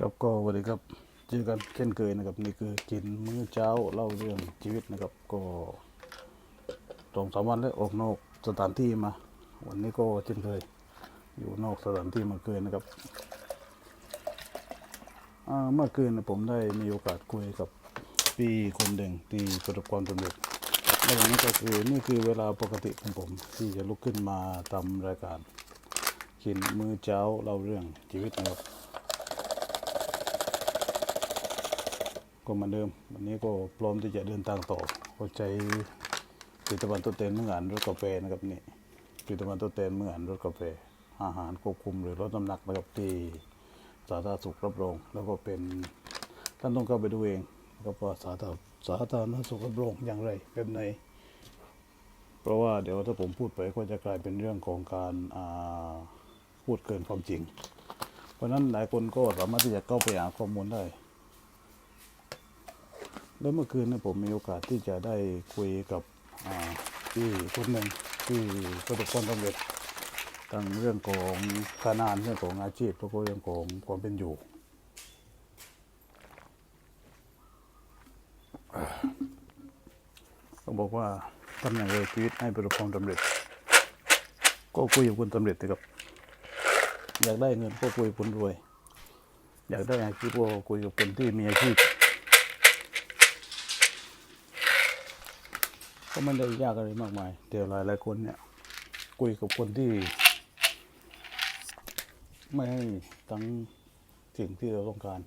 ครับก็สวัสดีครับเจอกันเช่นเคยนะครับนี่คือกินมื้อเช้าเล่าเรื่องชีวิตนะครับ ก็สองสามวันแล้วออกนอกสถานที่มา วันนี้ก็เช่นเคย อยู่นอกสถานที่มาเกินนะครับเมื่อคืนนะผมได้มีโอกาสคุยกับพี่คนหนึ่งที่ประสบความสำเร็จและอย่างนี้ก็คือนี่คือเวลาปกติของผม ที่จะลุกขึ้นมาทำรายการกินมื้อเช้าเล่าเรื่องชีวิตนะครับ ก็เหมือนเดิม วันนี้ก็พร้อมที่จะเดินทางต่อก็ใช้ผลิตภัณฑ์ตัวเต็นเมื่ออ่านรถกาแฟนะครับนี่ผลิตภัณฑ์ตัวเต็นเมื่ออ่านรถกาแฟ อาหารควบคุมหรือลดน้ำหนักนะครับที่สาธารณสุขรับรองแล้วก็เป็นท่านต้องเข้าไปดูเองแล้วก็สาธารณสาธารณสุขรับรองอย่างไรแบบไหนเพราะว่าเดี๋ยวถ้าผมพูดไปก็จะกลายเป็นเรื่องของการพูดเกินความจริง เพราะนั้นหลายคนก็สามารถที่จะเข้าไปหาข้อมูลได้ แล้วเมื่อคืนเนะผมมีโอกาสที่จะได้คุยกับพี่คนหนึ่งที่ประสบความสำเร็จทั้งเรื่องของการงานเรื่องของอาชีพแล้วก็เรื่องของความเป็นอยู่เขาบอกว่าทำอย่างไรชีวิตให้ประสบความสำเร็จ ก็คุยกับคนสำเร็จนะครับอยากได้เงินก็คุยคนรวย อยากได้อาชีพก็คุยกับคนที่มีอาชีพ ก็ไม่ได้ยากอะไรมากมายแต่หลายหลายคนเนี่ยคุยกับคนที่ ไม่ให้ทั้งสิ่งที่เราต้องการ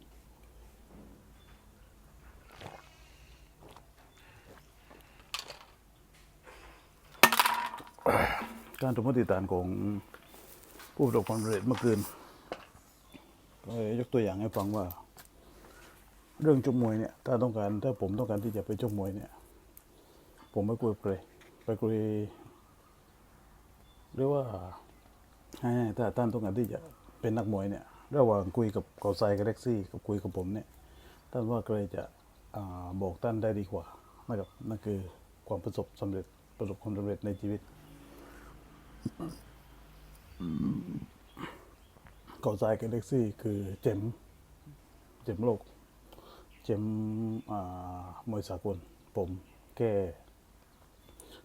การสมมติฐานของผู้ประสบความสำเร็จเมื่อคืนก็ยกตัวอย่างให้ฟังว่า เรื่องชกมวยเนี่ย ถ้าต้องการถ้าผมต้องการที่จะไปชกมวยเนี่ย ผมไม่กลัวเลยไปคุยหรือว่าให้ถ้าท่านต้องการที่จะเป็นนักมวยเนี่ยระหว่างคุยกับเกาไซกับแท็กซี่กับคุยกับผมเนี่ยท่านว่าใครจะอบอกท่านได้ดีกว่านะครับนั่นคือความประสบสำเร็จประสบความสำเร็จในชีวิตเกาไซกับแท็กซี่คือเจมเจมโลก เจมมวยสากล ผมแค่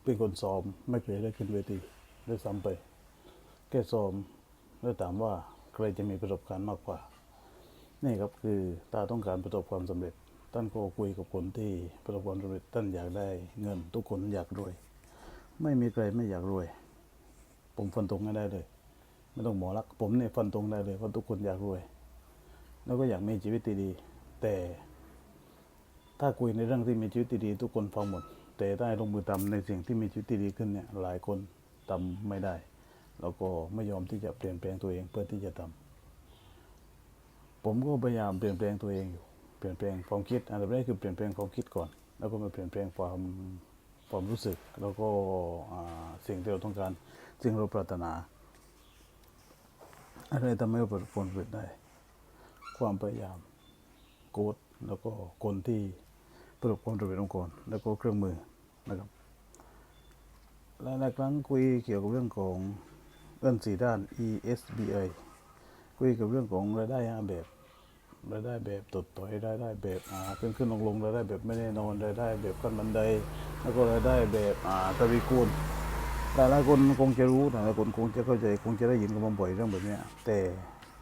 เป็นคนซ้อมไม่เคยได้ขึ้นเวทีได้ซ้ำไป แค่ซ้อมแล้วถามว่าใครจะมีประสบการณ์มากกว่า นี่ครับคือตาต้องการประสบความสำเร็จ ท่านก็คุยกับคนที่ประสบความสำเร็จท่านอยากได้เงิน ทุกคนอยากรวย ไม่มีใครไม่อยากรวย ผมฟันตรงได้เลย ไม่ต้องหมอรัก ผมเนี่ยฟันตรงได้เลยว่าทุกคนอยากรวย แล้วก็อยากมีชีวิตที่ดี แต่ ถ้าคุยในเรื่องที่มีชีวิตที่ดี ทุกคนฟังหมด แต่ได้ลงมือทำในสิ่งที่มีชีวิตที่ดีขึ้นเนี่ยหลายคนทำไม่ได้ แล้วก็ไม่ยอมที่จะเปลี่ยนแปลงตัวเองเพื่อที่จะทำผมก็พยายามเปลี่ยนแปลงตัวเองอยู่เปลี่ยนแปลงความคิดอันดับแรกคือเปลี่ยนแปลงความคิดก่อน แล้วก็มาเปลี่ยนแปลงความความรู้สึก แล้วก็สิ่งที่เราต้องการสิ่งเราปรารถนาอะไรทำให้เราประสบผลสำเร็จได้ ความพยายามโค้ดแล้วก็คนที่ ประสบความสำเร็จองค์กรแล้วก็เครื่องมือนะครับหลายๆครั้งคุยเกี่ยวกับเรื่องของเงินสี่ด้าน ESBI คุยกับเรื่องของรายได้ห้าแบบรายได้แบบตดต่อยรายได้แบบอ่าขึ้นขึ้นลงลงรายได้แบบไม่แน่นอนรายได้แบบขั้นบันได แล้วก็รายได้แบบอ่าทวีคูณหลายๆคนคงจะรู้หลายคนคงจะเข้าใจคงจะได้ยินกันมาบ่อยเรื่องแบบนี้แต่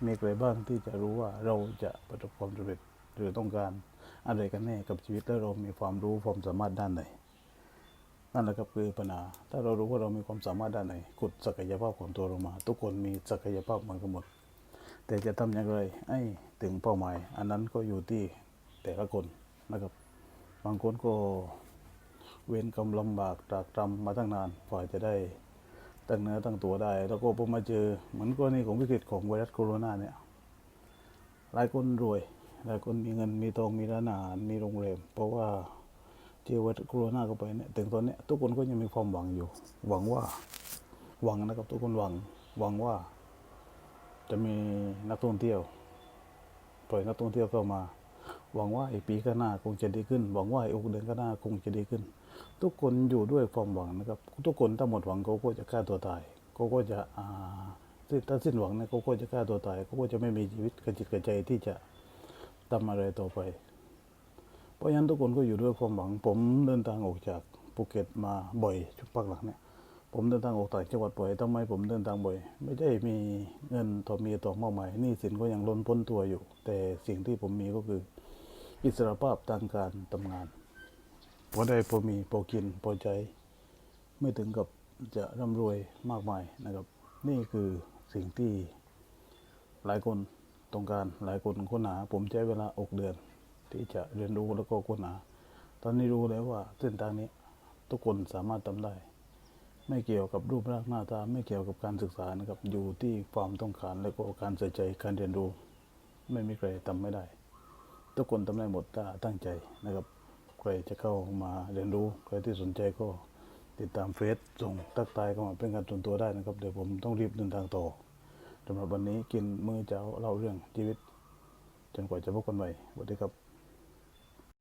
มีใครบ้างที่จะรู้ว่าเราจะประสบความสำเร็จหรือต้องการ อะไรกันแน่กับชีวิตแล้วเรามีความรู้ความสามารถด้านไหนนั่นแหละครับคือปัญหา ถ้าเรารู้ว่าเรามีความสามารถด้านไหนขุดศักยภาพของตัวเรามา ทุกคนมีศักยภาพเหมือนกันหมด แต่จะทำอย่างไรให้ถึงเป้าหมาย อันนั้นก็อยู่ที่แต่ละคนนะครับ บางคนก็เว้นกำลำบากตรากตรำมาตั้งนานกว่าจะได้ตั้งเนื้อตั้งตัวได้ แล้วก็พอมาเจอเหมือนกรณีของวิกฤตของไวรัสโคโรนาเนี่ย หลายคนรวย หลายคนมีเงินมีทองมีร้านอาหารมีโรงแรมเพราะว่าเจอไวรัสโคโรนาเข้าไปเนี่ยถึงตอนนี้ทุกคนก็ยังมีความหวังอยู่ หวังว่าหวังนะครับทุกคนหวังหวังว่า จะมีนักท่องเที่ยวปล่อยนักท่องเที่ยวเข้ามา หวังว่าอีกปีข้างหน้าคงจะดีขึ้น หวังว่าอีกเดือนข้างหน้าคงจะดีขึ้น ทุกคนอยู่ด้วยความหวังนะครับ ทุกคนถ้าหมดหวังเขาก็จะฆ่าตัวตายเขาก็จะอ่าถ้าสิ้นหวังเนี่ยเขาก็จะฆ่าตัวตายเขาก็จะไม่มีชีวิตกระจิตกระใจที่จะ ทำอะไรต่อไป เพราะฉะนั้นทุกคนก็อยู่ด้วยความหวัง ผมเดินทางออกจากภูเก็ตมาบ่อยชุดพักหลังเนี่ย ผมเดินทางออกต่างจังหวัดบ่อยทำไมผมเดินทางบ่อย ไม่ได้มีเงินต่อมีต่อมากมายนี้สินก็ยังล้นพ้นตัวอยู่ แต่สิ่งที่ผมมีก็คือ อิสรภาพทางการทำงานพอได้พอมีพอกินพอใจ ไม่ถึงกับจะร่ำรวยมากมายนะครับ นี่คือสิ่งที่หลายคน ต้องการหลายคนค้นหา ผมใช้เวลาอกเดือน ที่จะเรียนรู้แล้วก็ค้นหา ตอนนี้รู้แล้วว่าเส้นทางนี้ทุกคนสามารถทำได้ ไม่เกี่ยวกับรูปร่างหน้าตาไม่เกี่ยวกับการศึกษานะครับอยู่ที่ความต้องการและก็การใส่ใจการเรียนรู้ ไม่มีใครทำไม่ได้ ทุกคนทำได้หมดถ้าตั้งใจนะครับ ใครจะเข้ามาเรียนรู้ใครที่สนใจก็ติดตามเฟซส่งทักทายเข้ามาเป็นการส่วนตัวได้นะครับเดี๋ยวผมต้องรีบเดินทางต่อ สำหรับวันนี้กินมื้อเจ้าเล่าเรื่องชีวิต จนกว่าจะพบกันใหม่สวัสดีครับ